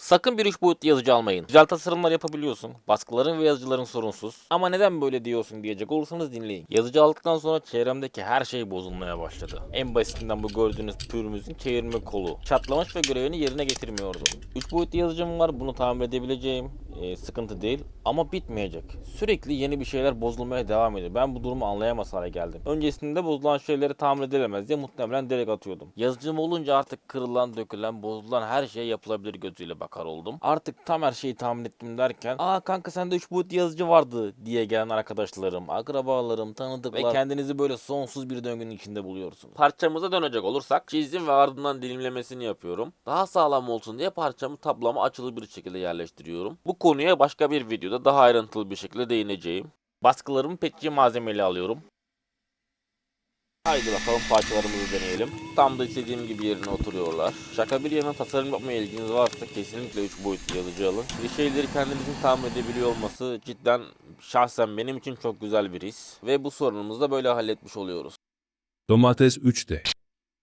Sakın bir üç boyutlu yazıcı almayın. Güzel tasarımlar yapabiliyorsun. Baskıların ve yazıcıların sorunsuz. Ama neden böyle diyorsun diyecek olursanız dinleyin. Yazıcı aldıktan sonra çevremdeki her şey bozulmaya başladı. En basitinden bu gördüğünüz pürümüzün çevirme kolu. Çatlamış ve görevini yerine getirmiyordu. 3 boyutlu yazıcım var. Bunu tamir edebileceğim. Ee, sıkıntı değil. Ama bitmeyecek. Sürekli yeni bir şeyler bozulmaya devam ediyor. Ben bu durumu anlayamaz hale geldim. Öncesinde bozulan şeyleri tamir edilemez diye muhtemelen direkt atıyordum. Yazıcım olunca artık kırılan, dökülen, bozulan her şey yapılabilir gözüyle bakar oldum. Artık tam her şeyi tahmin ettim derken aa kanka sende 3 boyutlu yazıcı vardı diye gelen arkadaşlarım, akrabalarım, tanıdıklar ve kendinizi böyle sonsuz bir döngünün içinde buluyorsunuz. Parçamıza dönecek olursak çizdim ve ardından dilimlemesini yapıyorum. Daha sağlam olsun diye parçamı tablama açılı bir şekilde yerleştiriyorum. Bu konuya başka bir videoda daha ayrıntılı bir şekilde değineceğim. Baskılarımı petçi malzemeyle alıyorum. Haydi bakalım parçalarımızı deneyelim. Tam da istediğim gibi yerine oturuyorlar. Şaka bir yana tasarım yapmaya ilginiz varsa kesinlikle 3 boyutlu yazıcı alın. Bir şeyleri kendinizin tahmin edebiliyor olması cidden şahsen benim için çok güzel bir his. Ve bu sorunumuzu da böyle halletmiş oluyoruz. Domates 3D.